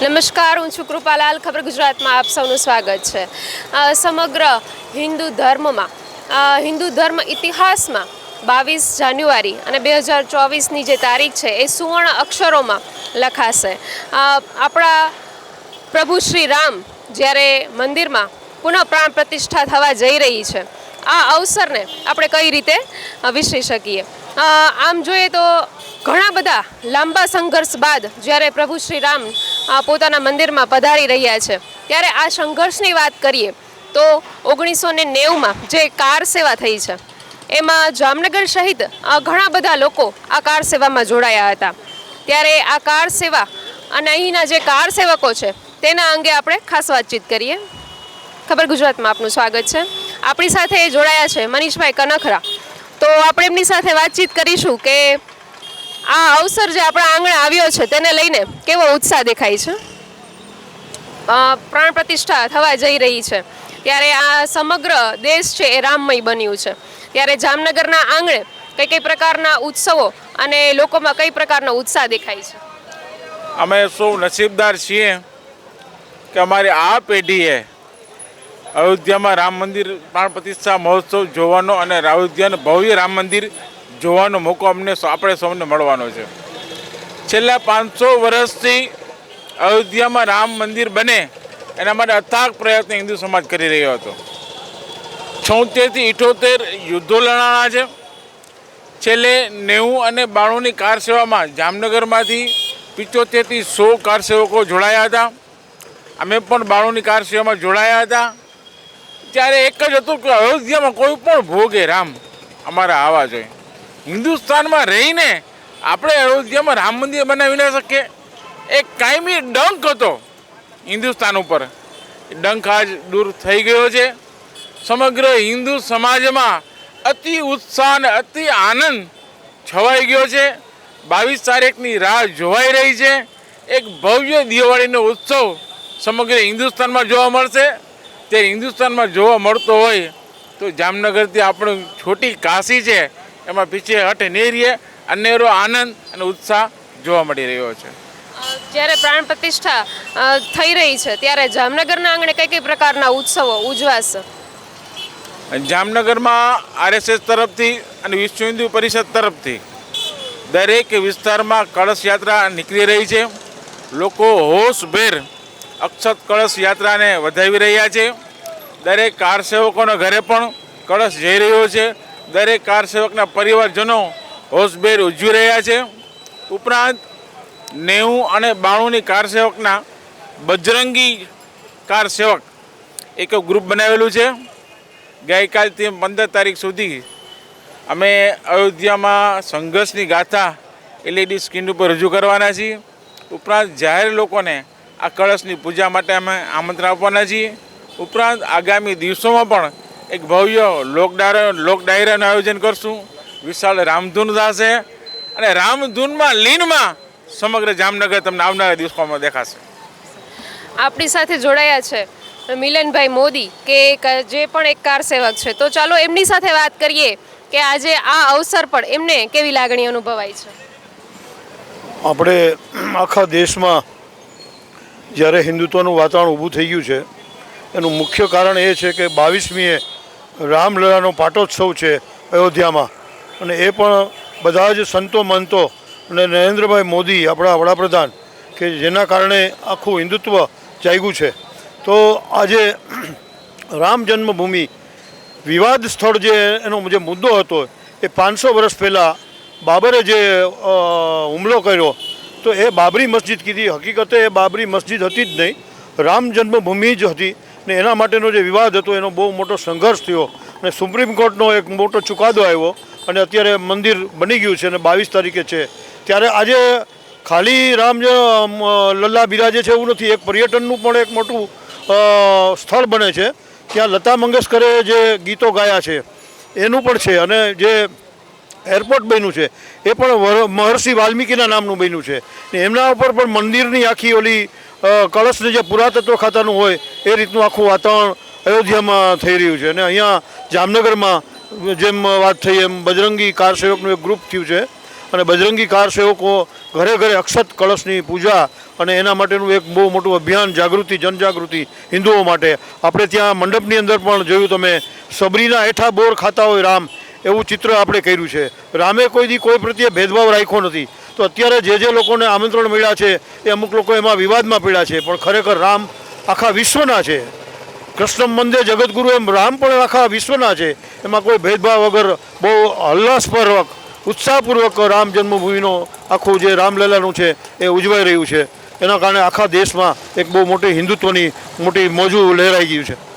નમસ્કાર, હું છું કૃપાલાલ. ખબર ગુજરાતમાં આપ સૌનું સ્વાગત છે. સમગ્ર હિન્દુ ધર્મમાં હિન્દુ ધર્મ ઇતિહાસમાં બાવીસ જાન્યુઆરી અને બે હજાર ચોવીસની જે તારીખ છે એ સુવર્ણ અક્ષરોમાં લખાશે. આપણા પ્રભુ શ્રી રામ જ્યારે મંદિરમાં પુનઃ પ્રાણ પ્રતિષ્ઠા થવા જઈ રહી છે, આ અવસરને આપણે કઈ રીતે વિસરી શકીએ? આમ જોઈએ તો ઘણા બધા લાંબા સંઘર્ષ બાદ જ્યારે પ્રભુ શ્રી રામ પોતાના મંદિરમાં પધારી રહ્યા છે. ત્યારે આ સંઘર્ષની વાત કરીએ તો ઓગણીસો ને નેવુંમાં જે કાર સેવા થઈ છે, એમાં જામનગર સહિત ઘણા બધા લોકો આ કાર સેવામાં જોડાયા હતા. ત્યારે આ કાર સેવા અને અહીંના જે કાર સેવકો છે, તેના અંગે આપણે ખાસ વાતચીત કરીએ. ખબર ગુજરાતમાં આપનું સ્વાગત છે. આપણી સાથે જોડાયા છે મનીષભાઈ કનખરા. તો આપણે એમની સાથે વાતચીત કરીશું કે આ અવસર જે આપણા આંગણે આવ્યો છે તેને લઈને કેવો ઉત્સાહ દેખાય છે? પ્રાણ પ્રતિષ્ઠા થવા જઈ રહી છે. ત્યારે આ સમગ્ર દેશ છે એ રામમય બન્યું છે. ત્યારે જામનગરના આંગણે કઈ કઈ પ્રકારના ઉત્સવો અને લોકોમાં કઈ પ્રકારનો ઉત્સાહ દેખાય છે? અમે સૌ નસીબદાર છીએ કે અમારી આ પેઢીએ અયોધ્યામાં રામ મંદિર પ્રાણ પ્રતિષ્ઠા મહોત્સવ જોવાનો અને અયોધ્યાનું ભવ્ય રામ મંદિર જોવાનો મોકો અમને આપણે સૌને મળવાનો છે. છેલ્લા પાંચસો વર્ષથી અયોધ્યામાં રામ મંદિર બને એના માટે અથાગ પ્રયત્ન હિન્દુ સમાજ કરી રહ્યો હતો. છોતેરથી ઇઠોતેર યુદ્ધો લડાણા છે. છેલ્લે નેવું અને બાણુંની કાર સેવામાં જામનગરમાંથી પિત્તોતેરથી સો કાર સેવકો જોડાયા હતા. અમે પણ બાણુંની કાર સેવામાં જોડાયા હતા. ત્યારે એક જ હતું કે અયોધ્યામાં કોઈ પણ ભોગે રામ. અમારા આવા જોઈએ હિન્દુસ્તાનમાં રહીને આપણે અયોધ્યામાં રામ મંદિર બનાવી ન શકીએ. એક કાયમી ડંક હતો હિન્દુસ્તાન ઉપર. ડંક આજ દૂર થઈ ગયો છે. સમગ્ર હિન્દુ સમાજમાં અતિ ઉત્સાહ અને અતિ આનંદ છવાઈ ગયો છે. બાવીસ તારીખની રાહ જોવાઈ રહી છે. એક ભવ્ય દિવાળીનો ઉત્સવ સમગ્ર હિન્દુસ્તાનમાં જોવા મળશે. તે હિન્દુસ્તાનમાં જોવા મળતો હોય તો જામનગરથી આપણું છોટી કાશી છે. એમાં પીછે હટ નેરીએ અનેરો આનંદ અને ઉત્સાહ જોવા મળી રહ્યો છે. જ્યારે પ્રાણ પ્રતિષ્ઠા થઈ રહી છે ત્યારે જામનગરના આંગણે કઈ કઈ પ્રકારના ઉત્સવો ઉજવાશે? જામનગરમાં આરએસએસ તરફથી અને વિશ્વ હિન્દુ પરિષદ તરફથી દરેક વિસ્તારમાં કળશ યાત્રા નીકળી રહી છે. લોકો હોશભેર અક્ષત કળશ યાત્રાને વધાવી રહ્યા છે. દરેક કાર સેવકોના ઘરે પણ કળશ જઈ રહ્યો છે. દરેક કાર સેવકના પરિવારજનો હોશભેર ઉજવી રહ્યા છે. ઉપરાંત નેવું અને બાણુંની કાર સેવકના બજરંગી કાર સેવક એક ગ્રુપ બનાવેલું છે. ગઈકાલથી પંદર તારીખ સુધી અમે અયોધ્યામાં સંઘર્ષની ગાથા એલઈડી સ્ક્રીન ઉપર રજૂ કરવાના છીએ. ઉપરાંત જાહેર લોકોને આ કળશની પૂજા માટે અમે આમંત્રણ આપવાના છીએ. ઉપરાંત આગામી દિવસોમાં પણ એક ભવ્ય લોક લોકડાયરાનું ડાયરાનું આયોજન કરશું. વિશાળ રામધૂન થશે અને રામધૂનમાં લીનમાં સમગ્ર જામનગર તમને આવનારા દિવસોમાં દેખાશે. આપણી સાથે જોડાયા છે મિલનભાઈ મોદી કે ક- જે પણ એક કાર સેવક છે. તો ચાલો એમની સાથે વાત કરીએ કે આજે આ અવસર પર એમને કેવી લાગણી અનુભવાય છે? આપણે આખા દેશમાં જ્યારે હિન્દુત્વનું વાતાવરણ ઊભું થઈ ગયું છે એનું મુખ્ય કારણ એ છે કે બાવીસમીએ રામલલાનો પાટોત્સવ છે અયોધ્યામાં. અને એ પણ બધા જ સંતો મંતો અને નરેન્દ્રભાઈ મોદી, આપણા વડાપ્રધાન, કે જેના કારણે આખું હિન્દુત્વ જાગ્યું છે. તો આજે રામ જન્મભૂમિ વિવાદ સ્થળ જે એનો જે મુદ્દો હતો, એ પાંચસો વર્ષ પહેલાં બાબરે જે હુમલો કર્યો, તો એ બાબરી મસ્જિદ કીધી. હકીકતે એ બાબરી મસ્જિદ હતી જ નહીં. રામ જન્મભૂમિ જ હતી. ને એના માટેનો જે વિવાદ હતો, એનો બહુ મોટો સંઘર્ષ થયો અને સુપ્રીમ કોર્ટનો એક મોટો ચુકાદો આવ્યો અને અત્યારે મંદિર બની ગયું છે અને બાવીસ તારીખે છે. ત્યારે આજે ખાલી રામ લલ્લા બિરાજે છે એવું નથી, એક પર્યટનનું પણ એક મોટું સ્થળ બને છે. ત્યાં લતા મંગેશકરે જે ગીતો ગાયા છે, એનું પણ છે અને જે એરપોર્ટ બન્યું છે, એ પણ મહર્ષિ વાલ્મીકીના નામનું બન્યું છે. ને એમના ઉપર પણ મંદિરની આખી ઓલી કળશને જે પુરાતત્વ ખાતાનું હોય, એ રીતનું આખું વાતાવરણ અયોધ્યામાં થઈ રહ્યું છે. અને અહીંયા જામનગરમાં જેમ વાત થઈ એમ બજરંગી કાર સેવકનું એક ગ્રુપ થયું છે. અને બજરંગી કાર સેવકો ઘરે ઘરે અક્ષત કળશની પૂજા અને એના માટેનું એક બહુ મોટું અભિયાન જાગૃતિ, જનજાગૃતિ હિન્દુઓ માટે. આપણે ત્યાં મંડપની અંદર પણ જોયું તમે, સબરીના હેઠા બોર ખાતા હોય રામ, એવું ચિત્ર આપણે કર્યું છે. રામે કોઈ દી કોઈ પ્રત્યે ભેદભાવ રાખ્યો નથી. તો અત્યારે જે જે લોકોને આમંત્રણ મળ્યા છે, એ અમુક લોકો એમાં વિવાદમાં પડ્યા છે, પણ ખરેખર રામ આખા વિશ્વના છે. કૃષ્ણ મંદિર જગતગુરુ એમ રામ પણ આખા વિશ્વના છે. એમાં કોઈ ભેદભાવ વગર બહુ હલ્લાસપૂર્વક, ઉત્સાહપૂર્વક રામ જન્મભૂમિનો આખું જે રામલીલાનું છે, એ ઉજવાઈ રહ્યું છે. એના કારણે આખા દેશમાં એક બહુ મોટી હિન્દુત્વની મોટી મોજું લહેરાઈ ગયું છે.